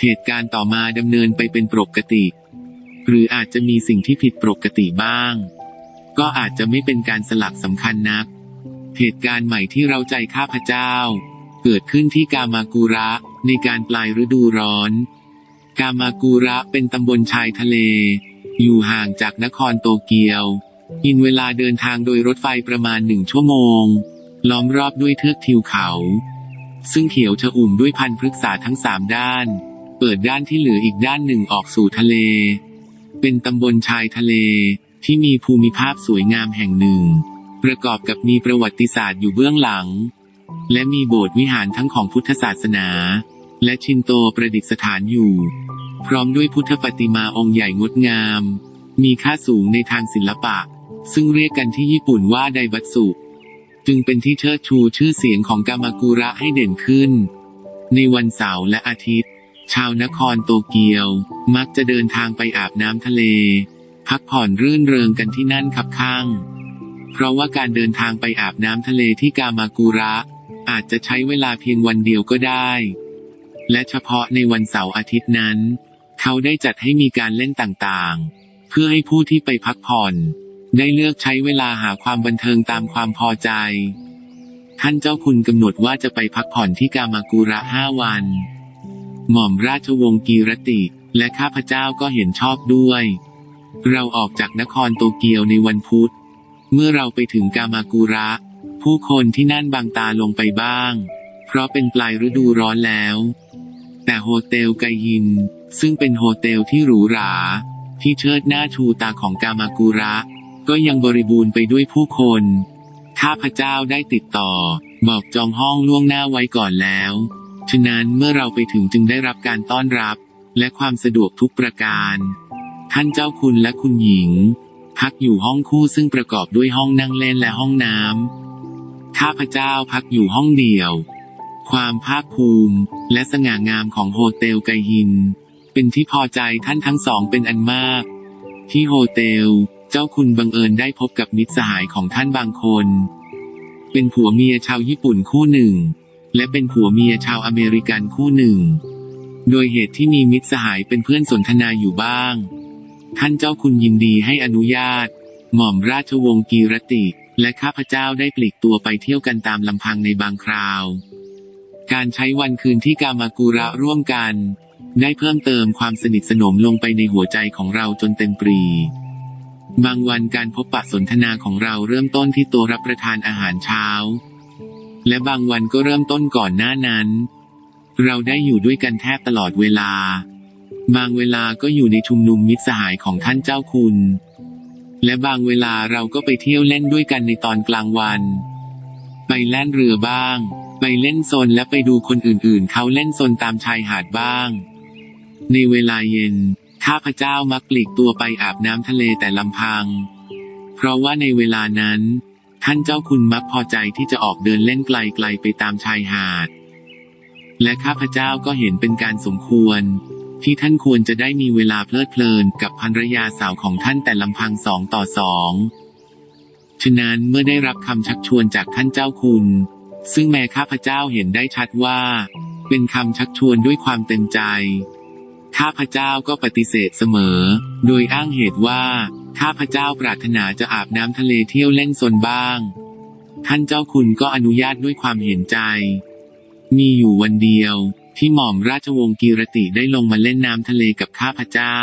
เหตุการณ์ต่อมาดำเนินไปเป็นปกติ หรืออาจจะมีสิ่งที่ผิดปกติบ้าง ก็อาจจะไม่เป็นการสลักสำคัญนัก เหตุการณ์ใหม่ที่เราใจข้าพเจ้า เกิดขึ้นที่กามากุระในการปลายฤดูร้อน กามากุระเป็นตำบลชายทะเล อยู่ห่างจากนครโตเกียว กินเวลาเดินทางโดยรถไฟประมาณหนึ่งชั่วโมง ล้อมรอบด้วยเทือกทิวเขา ซึ่งเขียวชอุ่มด้วยพันธุ์พฤกษาทั้งสามด้าน เปิดด้านที่เหลืออีกด้านหนึ่งออกสู่ทะเล เป็นตำบลชายทะเลที่มีภูมิภาพสวยงามแห่งหนึ่ง ประกอบกับมีประวัติศาสตร์อยู่เบื้องหลัง และมีโบสถ์วิหารทั้งของพุทธศาสนา และชินโตประดิษฐานอยู่ พร้อมด้วยพุทธปฏิมาองค์ใหญ่งดงาม มีค่าสูงในทางศิลปะ ซึ่งเรียกกันที่ญี่ปุ่นว่าไดบัตสุ จึงเป็นที่เชิดชูชื่อเสียงของกามากุระให้เด่นขึ้น ในวันเสาร์และอาทิตย์ ชาวนครโตเกียว มักจะเดินทางไปอาบน้ำทะเล พักผ่อนรื่นเริงกันที่นั่นคับข้าง เพราะว่าการเดินทางไปอาบน้ำทะเลที่กามากุระ อาจจะใช้เวลาเพียงวันเดียวก็ได้ และเฉพาะในวันเสาร์อาทิตย์นั้น เขาได้จัดให้มีการเล่นต่างๆ เพื่อให้ผู้ที่ไปพักผ่อน ได้เลือกใช้เวลาหาความบันเทิงตามความพอใจ ท่านเจ้าคุณกำหนดว่าจะไปพักผ่อนที่กามากุระห้าวัน หม่อมราชวงศ์กีรติ และข้าพเจ้าก็เห็นชอบด้วย เราออกจากนครโตเกียวในวันพุธ เมื่อเราไปถึงกามากุระ ผู้คนที่นั่นบางตาลงไปบ้าง เพราะเป็นปลายฤดูร้อนแล้ว แต่โฮเทลไกยิน ซึ่งเป็นโฮเทลที่หรูหรา ที่เชิดหน้าชูตาของกามากุระ ก็ยังบริบูรณ์ไปด้วยผู้คน ข้าพเจ้าได้ติดต่อ บอกจองห้องล่วงหน้าไว้ก่อนแล้ว ฉะนั้นเมื่อเราไปถึงจึงได้รับการต้อนรับ และความสะดวกทุกประการ ท่านเจ้าคุณและคุณหญิง พักอยู่ห้องคู่ซึ่งประกอบด้วยห้องนั่งเล่นและห้องน้ำข้าพเจ้าพักอยู่ห้องเดี่ยว ความภาคภูมิ และสง่างามของโฮเทลไกยิน เป็นที่พอใจท่านทั้งสองเป็นอันมาก ที่โฮเทล เจ้าคุณบังเอิญได้พบกับมิตรสหายของท่านบางคน เป็นผัวเมียชาวญี่ปุ่นคู่หนึ่ง และเป็นผัวเมียชาวอเมริกันคู่หนึ่ง โดยเหตุที่มีมิตรสหายเป็นเพื่อนสนทนาอยู่บ้าง ท่านเจ้าคุณยินดีให้อนุญาต หม่อมราชวงศ์กีรติ และข้าพเจ้าได้ปลีกตัวไปเที่ยวกันตามลำพังในบางคราว การใช้วันคืนที่กามากุระร่วมกัน ได้เพิ่มเติมความสนิทสนมลงไปในหัวใจของเราจนเต็มปรี บางวันการพบปะสนทนาของเราเริ่มต้นที่ตัวรับประทานอาหารเช้า และบางวันก็เริ่มต้นก่อนหน้านั้น เราได้อยู่ด้วยกันแทบตลอดเวลา บางเวลาก็อยู่ในชุมนุมมิตรสหายของท่านเจ้าคุณ และบางเวลาเราก็ไปเที่ยวเล่นด้วยกันในตอนกลางวัน ไปแล่นเรือบ้าง ไปเล่นโซนและไปดูคนอื่นๆ เขาเล่นโซนตามชายหาดบ้าง ในเวลาเย็น ข้าพเจ้ามักปลีกตัวไปอาบน้ำทะเลแต่ลำพัง เพราะว่าในเวลานั้น ท่านเจ้าคุณมักพอใจที่จะออกเดินเล่นไกลๆไปตามชายหาด และข้าพเจ้าก็เห็นเป็นการสมควร ที่ท่านควรจะได้มีเวลาเพลิดเพลินกับภรรยาสาวของท่านแต่ลำพังสองต่อสองฉะนั้นเมื่อได้รับคำชักชวนจากท่านเจ้าคุณ ซึ่งแม้ข้าพเจ้าเห็นได้ชัดว่า เป็นคำชักชวนด้วยความเต็มใจ ข้าพเจ้าก็ปฏิเสธเสมอ โดยอ้างเหตุว่า ข้าพเจ้าปรารถนาจะอาบน้ำทะเลเที่ยวเล่นซนบ้าง ท่านเจ้าคุณก็อนุญาตด้วยความเห็นใจ มีอยู่วันเดียว ที่หม่อมราชวงศ์กีรติได้ลงมาเล่นน้ำทะเลกับข้าพเจ้า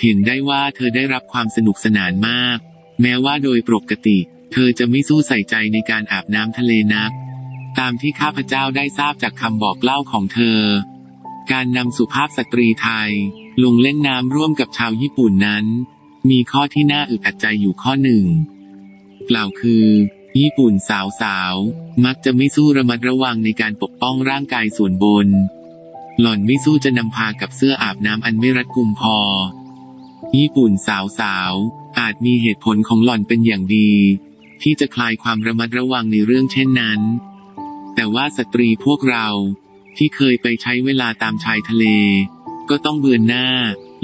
เห็นได้ว่าเธอได้รับความสนุกสนานมาก แม้ว่าโดยปกติ เธอจะไม่สู้ใส่ใจในการอาบน้ำทะเลนัก ตามที่ข้าพเจ้าได้ทราบจากคำบอกเล่าของเธอ การนำสุภาพสตรีไทย ลงเล่นน้ำร่วมกับชาวญี่ปุ่นนั้น มีข้อที่น่าอึดอัดใจอยู่ข้อหนึ่ง กล่าวคือ ญี่ปุ่นสาวสาวมักจะไม่สู้ระมัดระวังในการปกป้องร่างกายส่วนบน หล่อนไม่สู้จะนำพากับเสื้ออาบน้ำอันไม่รัดกุมพอ ญี่ปุ่นสาวสาวอาจมีเหตุผลของหล่อนเป็นอย่างดี ที่จะคลายความระมัดระวังในเรื่องเช่นนั้น แต่ว่าสตรีพวกเรา ที่เคยไปใช้เวลาตามชายทะเล ก็ต้องเบือนหน้า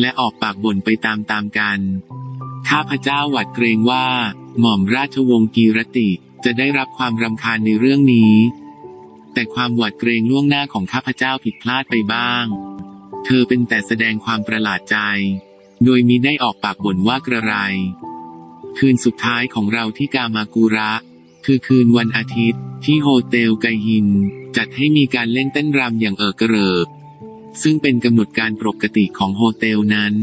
และออกปากบ่นไปตามๆกัน ข้าพเจ้าหวัดเกรงว่า หม่อมราชวงศ์กีรติจะได้รับความรำคาญในเรื่องนี้ แต่ความหวาดเกรงล่วงหน้าของข้าพเจ้าผิดพลาดไปบ้าง เธอเป็นแต่แสดงความประหลาดใจ โดยมิได้ออกปากบ่นว่ากระไร คืนสุดท้ายของเราที่กามากุระ คือคืนวันอาทิตย์ที่โฮเทลไกฮิน จัดให้มีการเล่นเต้นรำอย่างเอิกกระเริกซึ่งเป็นกำหนดการปกติของโฮเทลนั้น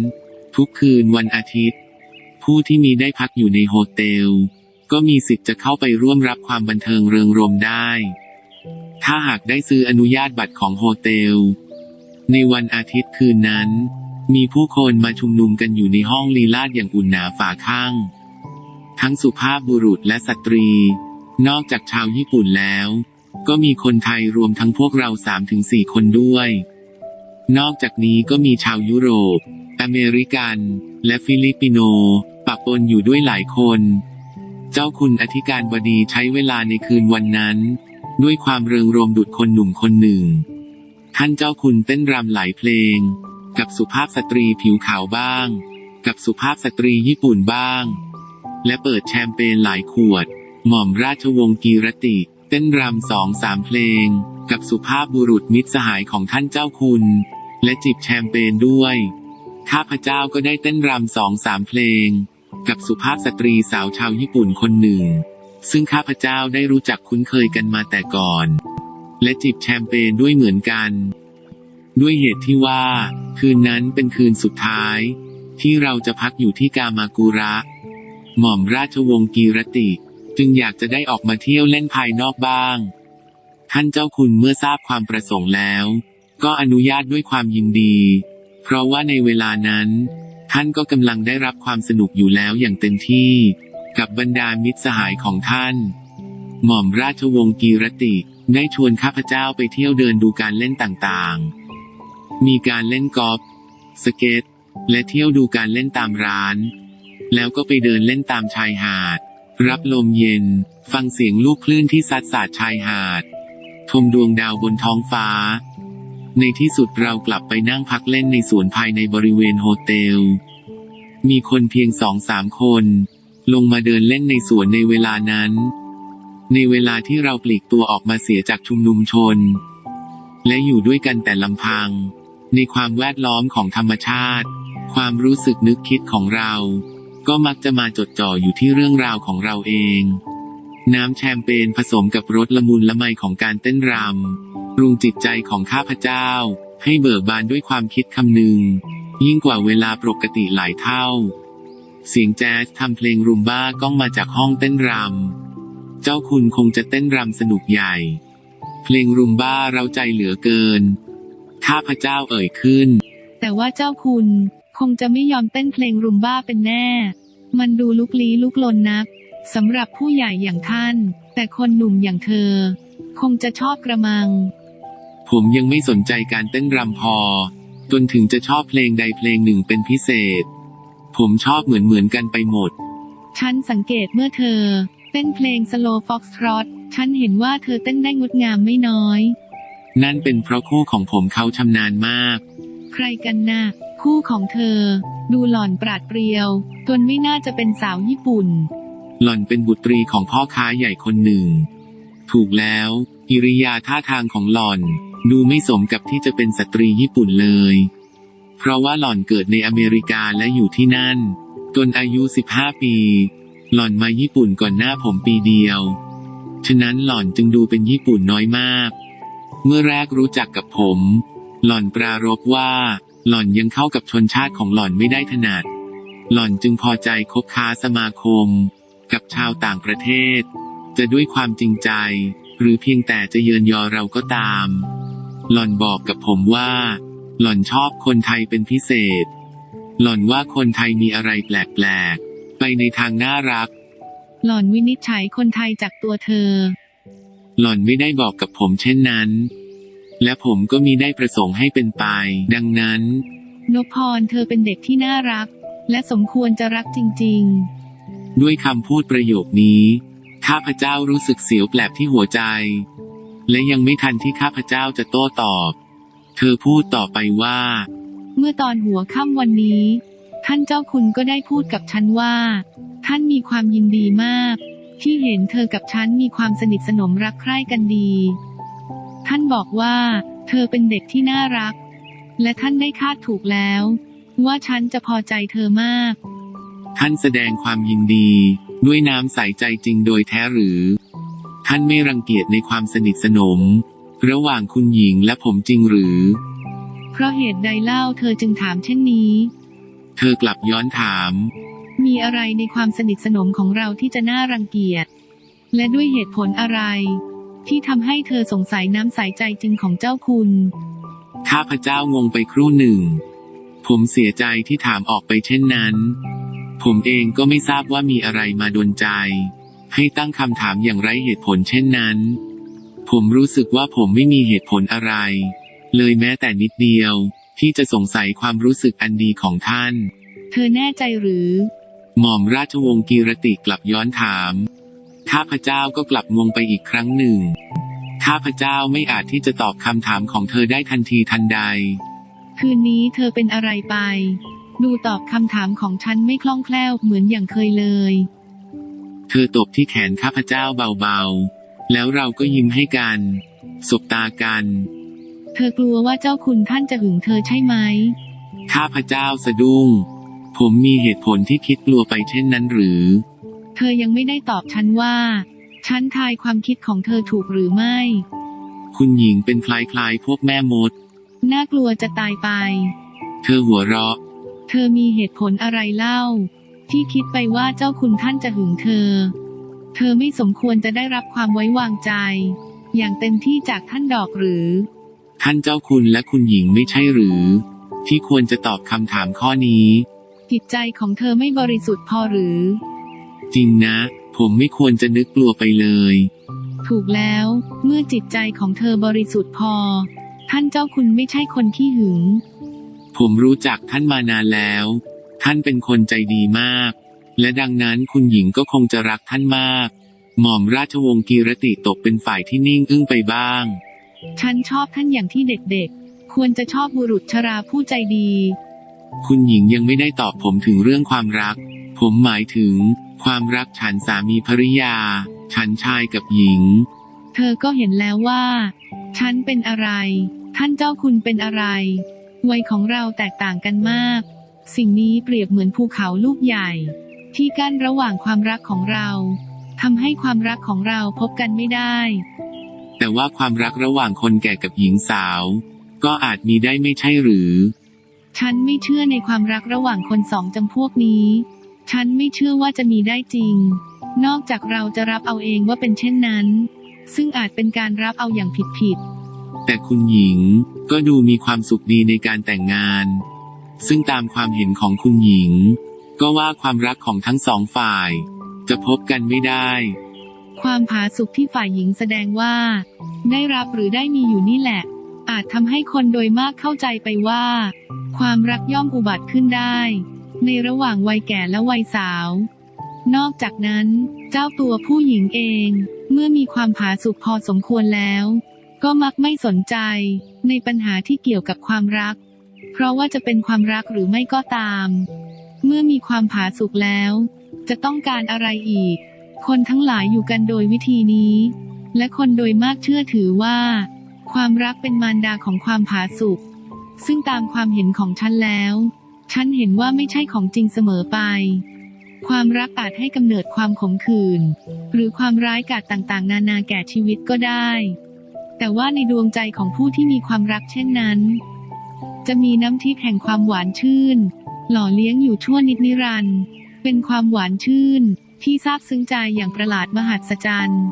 ทุกคืนวันอาทิตย์ ผู้ที่มีได้พักอยู่ในโฮเทล ก็มีสิทธิ์จะเข้าไปร่วมรับความบันเทิงเริงรมย์ได้ ถ้าหากได้ซื้ออนุญาตบัตรของโฮเทล ในวันอาทิตย์คืนนั้น มีผู้คนมาชุมนุมกันอยู่ในห้องลีลาดอย่างอุ่นหนาฝาข้าง ทั้งสุภาพบุรุษและสตรี นอกจากชาวญี่ปุ่นแล้ว ก็มีคนไทยรวมทั้งพวกเราสามถึงสี่คนด้วย นอกจากนี้ก็มีชาวยุโรป อเมริกัน และฟิลิปปิโน ปะปนอยู่ด้วยหลายคน เจ้าคุณอธิการบดีใช้เวลาในคืนวันนั้น ด้วยความเริงรมดุดคนหนุ่มคนหนึ่ง ท่านเจ้าคุณเต้นรำหลายเพลง กับสุภาพสตรีผิวขาวบ้าง กับสุภาพสตรีญี่ปุ่นบ้าง และเปิดแชมเปญหลายขวด หม่อมราชวงศ์กีรติ ต้นรำสองสามเพลง กับสุภาพบุรุษมิตรสหายของท่านเจ้าคุณ และจิบแชมเปญด้วย ข้าพเจ้าก็ได้เต้นรำสองสามเพลง กับสุภาพสตรีสาวชาวญี่ปุ่นคนหนึ่ง ซึ่งข้าพเจ้าได้รู้จักคุ้นเคยกันมาแต่ก่อน และจิบแชมเปญด้วยเหมือนกัน ด้วยเหตุที่ว่า คืนนั้นเป็นคืนสุดท้าย ที่เราจะพักอยู่ที่กามากุระ หม่อมราชวงศ์กีรติ จึงอยากจะได้ออกมาเที่ยวเล่นภายนอกบ้าง ท่านเจ้าคุณเมื่อทราบความประสงค์แล้ว ก็อนุญาตด้วยความยินดี เพราะว่าในเวลานั้น ท่านก็กำลังได้รับความสนุกอยู่แล้วอย่างเต็มที่ กับบรรดามิตรสหายของท่าน หม่อมราชวงศ์กีรติได้ชวนข้าพเจ้าไปเที่ยวเดินดูการเล่นต่างๆ มีการเล่นกอล์ฟสเก็ต และเที่ยวดูการเล่นตามร้าน แล้วก็ไปเดินเล่นตามชายหาด รับลมเย็น ฟังเสียงลูกคลื่นที่ซัดสาดชายหาด ชมดวงดาวบนท้องฟ้า ในที่สุดเรากลับไปนั่งพักเล่นในสวนภายในบริเวณโฮเทล มีคนเพียงสองสามคน ลงมาเดินเล่นในสวนในเวลานั้น ในเวลาที่เราปลีกตัวออกมาเสียจากชุมนุมชน และอยู่ด้วยกันแต่ลำพัง ในความแวดล้อมของธรรมชาติ ความรู้สึกนึกคิดของเรา ก็มักจะมาจดจ่ออยู่ที่เรื่องราวของเราเอง น้ำแชมเปญผสมกับรสละมุนละไมของการเต้นรำปรุงจิตใจของข้าพเจ้า ให้เบิกบานด้วยความคิดคำนึง ยิ่งกว่าเวลาปกติหลายเท่า เสียงแจ๊สทำเพลงรุมบ้าก้องมาจากห้องเต้นรำ เจ้าคุณคงจะเต้นรำสนุกใหญ่ เพลงรุมบ้าเราใจเหลือเกิน ข้าพเจ้าเอ่ยขึ้น แต่ว่าเจ้าคุณ คงจะไม่ยอมเต้นเพลงรุมบ้าเป็นแน่ มันดูลุกลี้ลุกลนนักสำหรับผู้ใหญ่อย่างท่าน แต่คนหนุ่มอย่างเธอ คงจะชอบกระมัง ผมยังไม่สนใจการเต้นรำพอ จนถึงจะชอบเพลงใดเพลงหนึ่งเป็นพิเศษ ผมชอบเหมือนเหมือนๆกันไปหมด ฉันสังเกตเมื่อเธอ เต้นเพลงสโลฟ็อกซ์ทรอตฉันเห็นว่าเธอเต้นได้งดงามไม่น้อย นั่นเป็นเพราะคู่ของผมเขาชำนาญมาก ใครกันนะ่ะ คู่ของเธอ ดูหล่อนปราดเปรียว จนไม่น่าจะเป็นสาวญี่ปุ่น หล่อนเป็นบุตรีของพ่อค้าใหญ่คนหนึ่ง ถูกแล้วกิริยาท่าทางของหล่อน ดูไม่สมกับที่จะเป็นสตรีญี่ปุ่นเลย เพราะว่าหล่อนเกิดในอเมริกาและอยู่ที่นั่น จนอายุ 15 ปี หล่อนมาญี่ปุ่นก่อนหน้าผมปีเดียว ฉะนั้นหล่อนจึงดูเป็นญี่ปุ่นน้อยมาก เมื่อแรกรู้จักกับผม หล่อนปรารภว่า หล่อนยังเข้ากับชนชาติของหล่อนไม่ได้ถนัด หล่อนจึงพอใจคบค้าสมาคม กับชาวต่างประเทศ จะด้วยความจริงใจ หรือเพียงแต่จะเยินยอเราก็ตาม หล่อนบอกกับผมว่า หล่อนชอบคนไทยเป็นพิเศษ หล่อนว่าคนไทยมีอะไรแปลกๆ ไปในทางน่ารัก หล่อนวินิจฉัยคนไทยจากตัวเธอ หล่อนไม่ได้บอกกับผมเช่นนั้น และผมก็มีได้ประสงค์ให้เป็นไป ดังนั้น นพพรเธอเป็นเด็กที่น่ารัก และสมควรจะรักจริง ด้วยคำพูดประโยคนี้ ข้าพเจ้ารู้สึกเสียวแปลบที่หัวใจ และยังไม่ทันที่ข้าพเจ้าจะโต้ตอบ เธอพูดต่อไปว่า ๆ เมื่อตอนหัวค่ำวันนี้ ท่านเจ้าคุณก็ได้พูดกับฉันว่า ท่านมีความยินดีมาก ที่เห็นเธอกับฉันมีความสนิทสนมรักใคร่กันดี ท่านบอกว่า เธอเป็นเด็กที่น่ารัก และท่านได้คาดถูกแล้ว ว่าฉันจะพอใจเธอมาก ท่านแสดงความยินดี ด้วยน้ำใสใจจริงโดยแท้หรือ ท่านไม่รังเกียจในความสนิทสนม ระหว่างคุณหญิงและผมจริงหรือ เพราะเหตุใดเล่าเธอจึงถามเช่นนี้ เธอกลับย้อนถาม มีอะไรในความสนิทสนมของเราที่จะน่ารังเกียจ และด้วยเหตุผลอะไร ที่ทำให้เธอสงสัยน้ำใสใจจริงของเจ้าคุณ ข้าพเจ้างงไปครู่หนึ่ง ผมเสียใจที่ถามออกไปเช่นนั้น ผมเองก็ไม่ทราบว่ามีอะไรมาดนใจ ให้ตั้งคำถามอย่างไร้เหตุผลเช่นนั้น ผมรู้สึกว่าผมไม่มีเหตุผลอะไร เลยแม้แต่นิดเดียว ที่จะสงสัยความรู้สึกอันดีของท่าน เธอแน่ใจหรือ หม่อมราชวงศ์กีรติกลับย้อนถาม ข้าพเจ้าก็กลับงงไปอีกครั้งหนึ่ง ข้าพเจ้าไม่อาจที่จะตอบคำถามของเธอได้ทันทีทันใด คืนนี้เธอเป็นอะไรไป ดูตอบคำถามของฉันไม่คล่องแคล่วเหมือนอย่างเคยเลย เธอตบที่แขนข้าพเจ้าเบาๆ แล้วเราก็ยิ้มให้กัน สบตากัน เธอกลัวว่าเจ้าคุณท่านจะหึงเธอใช่ไหม ข้าพเจ้าสะดุ้ง ผมมีเหตุผลที่คิดกลัวไปเช่นนั้นหรือ เธอยังไม่ได้ตอบฉันว่า ฉันทายความคิดของเธอถูกหรือไม่ คุณหญิงเป็นคล้ายๆพวกแม่มด น่ากลัวจะตายไป เธอหัวเราะ เธอมีเหตุผลอะไรเล่า ที่คิดไปว่าเจ้าคุณท่านจะหึงเธอ เธอไม่สมควรจะได้รับความไว้วางใจ อย่างเต็มที่จากท่านดอกหรือ ท่านเจ้าคุณและคุณหญิงไม่ใช่หรือ ที่ควรจะตอบคำถามข้อนี้ จิตใจของเธอไม่บริสุทธิ์พอหรือ จริงนะ ผมไม่ควรจะนึกกลัวไปเลย ถูกแล้ว เมื่อจิตใจของเธอบริสุทธิ์พอ ท่านเจ้าคุณไม่ใช่คนขี้หึง ผมรู้จักท่านมานานแล้ว ท่านเป็นคนใจดีมาก และดังนั้นคุณหญิงก็คงจะรักท่านมาก หม่อมราชวงศ์กีรติตกเป็นฝ่ายที่นิ่งอึ้งไปบ้าง ฉันชอบท่านอย่างที่เด็กๆ ควรจะชอบบุรุษชราผู้ใจดี คุณหญิงยังไม่ได้ตอบผมถึงเรื่องความรัก ผมหมายถึง ความรักฉันสามีภริยา ฉันชายกับหญิง เธอก็เห็นแล้วว่า ฉันเป็นอะไร ท่านเจ้าคุณเป็นอะไรวัยของเราแตกต่างกันมาก สิ่งนี้เปรียบเหมือนภูเขาลูกใหญ่ ที่กั้นระหว่างความรักของเราทำให้ความรักของเราพบกันไม่ได้ แต่ว่าความรักระหว่างคนแก่กับหญิงสาว ก็อาจมีได้ไม่ใช่หรือ ฉันไม่เชื่อในความรักระหว่างคนสองจำพวกนี้ ฉันไม่เชื่อว่าจะมีได้จริง นอกจากเราจะรับเอาเองว่าเป็นเช่นนั้น ซึ่งอาจเป็นการรับเอาอย่างผิดผิดแต่คุณหญิงก็ดูมีความสุขดีในการแต่งงาน ซึ่งตามความเห็นของคุณหญิง ก็ว่าความรักของทั้งสองฝ่าย จะพบกันไม่ได้ๆความผาสุกที่ฝ่ายหญิงแสดงว่า ได้รับหรือได้มีอยู่นี่แหละ อาจทำให้คนโดยมากเข้าใจไปว่า ความรักย่อมอุบัติขึ้นได้ ในระหว่างวัยแก่และวัยสาว นอกจากนั้น เจ้าตัวผู้หญิงเอง เมื่อมีความผาสุกพอสมควรแล้ว ก็มักไม่สนใจในปัญหาที่เกี่ยวกับความรัก เพราะว่าจะเป็นความรักหรือไม่ก็ตาม เมื่อมีความผาสุกแล้ว จะต้องการอะไรอีก คนทั้งหลายอยู่กันโดยวิธีนี้ และคนโดยมากเชื่อถือว่า ความรักเป็นมารดาของความผาสุกซึ่งตามความเห็นของฉันแล้ว ฉันเห็นว่าไม่ใช่ของจริงเสมอไป ความรักอาจให้กำเนิดความขมขื่นหรือความร้ายกาจต่างๆ นานาแก่ชีวิตก็ได้ แต่ว่าในดวงใจของผู้ที่มีความรักเช่นนั้น จะมีน้ำทิพย์แห่งความหวานชื่น หล่อเลี้ยงอยู่ชั่วนิดนิรันดร์เป็นความหวานชื่น ที่ซาบซึ้งใจอย่างประหลาดมหัศจรรย์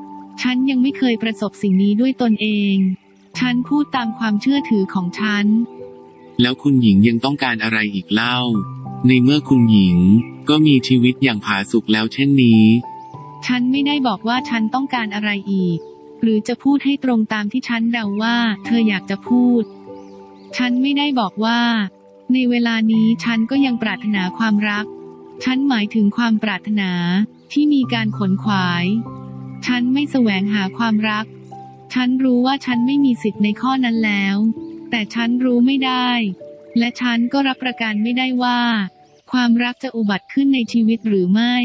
ฉันยังไม่เคยประสบสิ่งนี้ด้วยตนเอง ฉันพูดตามความเชื่อถือของฉัน แล้วคุณหญิงยังต้องการอะไรอีกเล่า ในเมื่อคุณหญิงก็มีชีวิตอย่างผาสุกแล้วเช่นนี้ ฉันไม่ได้บอกว่าฉันต้องการอะไรอีก หรือจะพูดให้ตรงตามที่ฉันเดาว่า เธออยากจะพูด ฉันไม่ได้บอกว่า ในเวลานี้ฉันก็ยังปรารถนาความรัก ฉันหมายถึงความปรารถนาที่มีการขนขวาย ฉันไม่แสวงหาความรัก ฉันรู้ว่าฉันไม่มีสิทธิ์ในข้อนั้นแล้ว แต่ฉันรู้ไม่ได้ และฉันก็รับประกันไม่ได้ว่า ความรักจะอุบัติขึ้นในชีวิตหรือไม่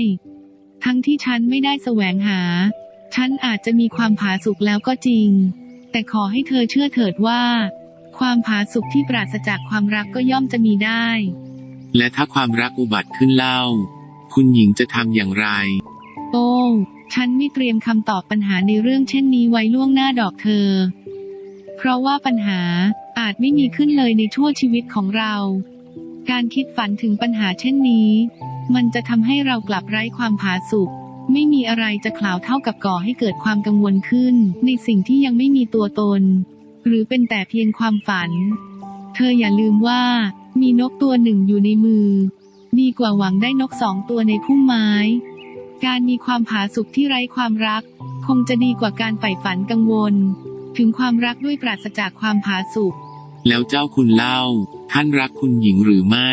ทั้งที่ฉันไม่ได้แสวงหา ฉันอาจจะมีความผาสุกแล้วก็จริงแต่แต่ขอให้เธอเชื่อเถิดว่า ความผาสุกที่ปราศจากความรักก็ย่อมจะมีได้ และถ้าความรักอุบัติขึ้นเล่า คุณหญิงจะทำอย่างไร โอ้ฉันไม่เตรียมคำตอบปัญหาในเรื่องเช่นนี้ไว้ล่วงหน้าดอกเธอ เพราะว่าปัญหา อาจไม่มีขึ้นเลยในชั่วชีวิตของเรา การคิดฝันถึงปัญหาเช่นนี้ มันจะทำให้เรากลับไร้ความผาสุกไม่มีอะไรจะกล่าวเท่ากับก่อให้เกิดความกังวลขึ้น ในสิ่งที่ยังไม่มีตัวตน หรือเป็นแต่เพียงความฝัน เธออย่าลืมว่า มีนกตัวหนึ่งอยู่ในมือ ดีกว่าหวังได้นกสองตัวในพุ่มไม้ การมีความผาสุกที่ไร้ความรัก คงจะดีกว่าการใฝ่ฝันกังวล ถึงความรักด้วยปราศจากความผาสุก แล้วเจ้าคุณเล่า ท่านรักคุณหญิงหรือไม่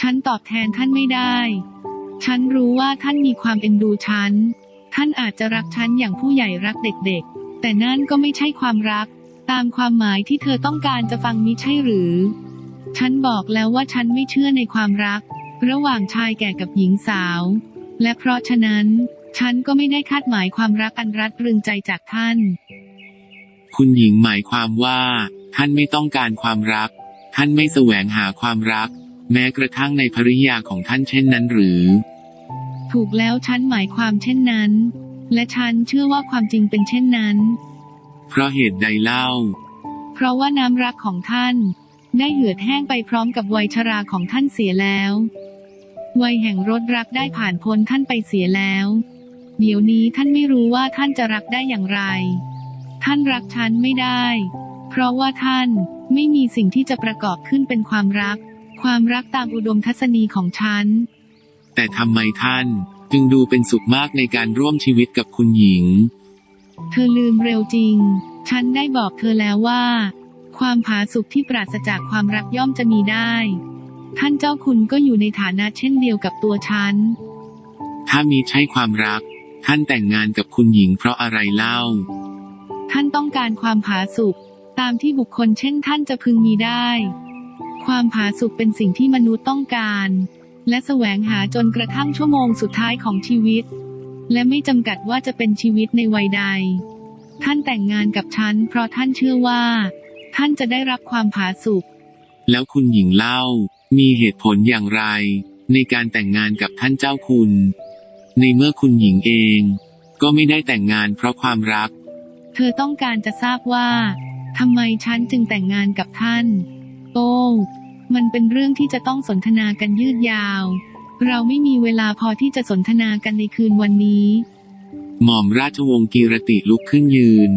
ฉันตอบแทนท่านไม่ได้ ฉันรู้ว่าท่านมีความเอ็นดูฉัน ท่านอาจจะรักฉันอย่างผู้ใหญ่รักเด็กๆ แต่นั่นก็ไม่ใช่ความรัก ตามความหมายที่เธอต้องการจะฟังมิใช่หรือ ฉันบอกแล้วว่าฉันไม่เชื่อในความรัก ระหว่างชายแก่กับหญิงสาว และเพราะฉะนั้น ฉันก็ไม่ได้คาดหมายความรักอันรัดรึงใจจากท่าน คุณหญิงหมายความว่า ท่านไม่ต้องการความรัก ท่านไม่แสวงหาความรัก แม้กระทั่งในภริยาของท่านเช่นนั้นหรือ ถูกแล้วฉันหมายความเช่นนั้น และฉันเชื่อว่าความจริงเป็นเช่นนั้น เพราะเหตุใดเล่า เพราะว่าน้ำรักของท่าน ได้เหือดแห้งไปพร้อมกับวัยชราของท่านเสียแล้ววัยแห่งรถรักได้ผ่านพ้นท่านไปเสียแล้ว เดี๋ยวนี้ท่านไม่รู้ว่าท่านจะรักได้อย่างไร ท่านรักฉันไม่ได้เพ ราะว่าท่านไม่มีสิ่งที่จะประกอบขึ้นเป็นความรัก ความรักตามอุดมทัศนีของฉัน แต่ทำไมท่าน จึงดูเป็นสุขมากในการร่วมชีวิตกับคุณหญิง เธอลืมเร็วจริง ฉันได้บอกเธอแล้วว่า ความผาสุกที่ปราศจากความรักย่อมจะมีได้ ท่านเจ้าคุณก็อยู่ในฐานะเช่นเดียวกับตัวฉัน ถ้ามีใช่ความรัก ท่านแต่งงานกับคุณหญิงเพราะอะไรเล่า ท่านต้องการความผาสุก ตามที่บุคคลเช่นท่านจะพึงมีได้ ความผาสุกเป็นสิ่งที่มนุษย์ต้องการ และแสวงหาจนกระทั่งชั่วโมงสุดท้ายของชีวิต และไม่จำกัดว่าจะเป็นชีวิตในวัยใด ท่านแต่งงานกับฉัน เพราะท่านเชื่อว่า ท่านจะได้รับความผาสุกแล้วคุณหญิงเล่า มีเหตุผลอย่างไร ในการแต่งงานกับท่านเจ้าคุณ ในเมื่อคุณหญิงเอง ก็ไม่ได้แต่งงานเพราะความรัก เธอต้องการจะทราบว่า ทำไมฉันจึงแต่งงานกับท่าน โอ้ มันเป็นเรื่องที่จะต้องสนทนากันยืดยาว เราไม่มีเวลาพอที่จะสนทนากันในคืนวันนี้ หม่อมราชวงศ์กีรติลุกขึ้นยืน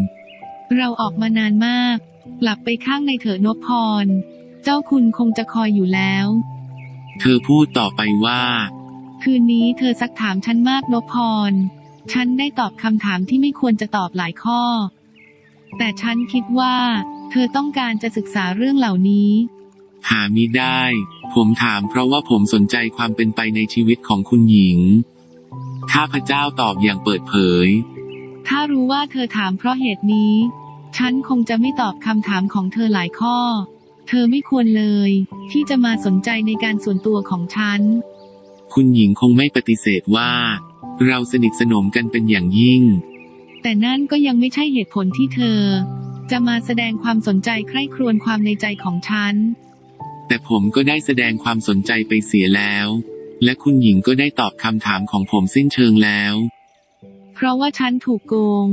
เราออกมานานมาก กลับไปข้างในเถอะนพพร เจ้าคุณคงจะคอยอยู่แล้ว เธอพูดต่อไปว่า คืนนี้เธอซักถามฉันมากนพพร ฉันได้ตอบคำถามที่ไม่ควรจะตอบหลายข้อ แต่ฉันคิดว่า เธอต้องการจะศึกษาเรื่องเหล่านี้ หามิได้ ผมถามเพราะว่าผมสนใจความเป็นไปในชีวิตของคุณหญิง ข้าพเจ้าตอบอย่างเปิดเผย ถ้ารู้ว่าเธอถามเพราะเหตุนี้ ฉันคงจะไม่ตอบคำถามของเธอหลายข้อ เธอไม่ควรเลย ที่จะมาสนใจในการส่วนตัวของฉัน คุณหญิงคงไม่ปฏิเสธว่า เราสนิทสนมกันเป็นอย่างยิ่ง แต่นั่นก็ยังไม่ใช่เหตุผลที่เธอ จะมาแสดงความสนใจใคร่ครวญความในใจของฉัน แต่ผมก็ได้แสดงความสนใจไปเสียแล้ว และคุณหญิงก็ได้ตอบคำถามของผมสิ้นเชิงแล้ว เพราะว่าฉันถูกโกง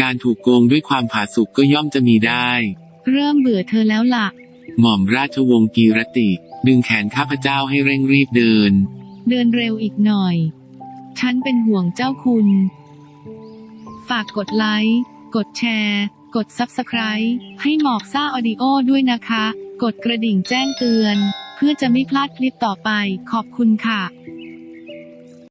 การถูกโกงด้วยความผาสุกก็ย่อมจะมีได้ เริ่มเบื่อเธอแล้วล่ะ หม่อมราชวงศ์กีรติ ดึงแขนข้าพเจ้าให้เร่งรีบเดิน เดินเร็วอีกหน่อย ฉันเป็นห่วงเจ้าคุณ ฝากกดไลค์กดแชร์ กด Subscribe ให้หมอกซ่าออดิโอด้วยนะคะ กดกระดิ่งแจ้งเตือน เพื่อจะไม่พลาดคลิปต่อไป ขอบคุณค่ะ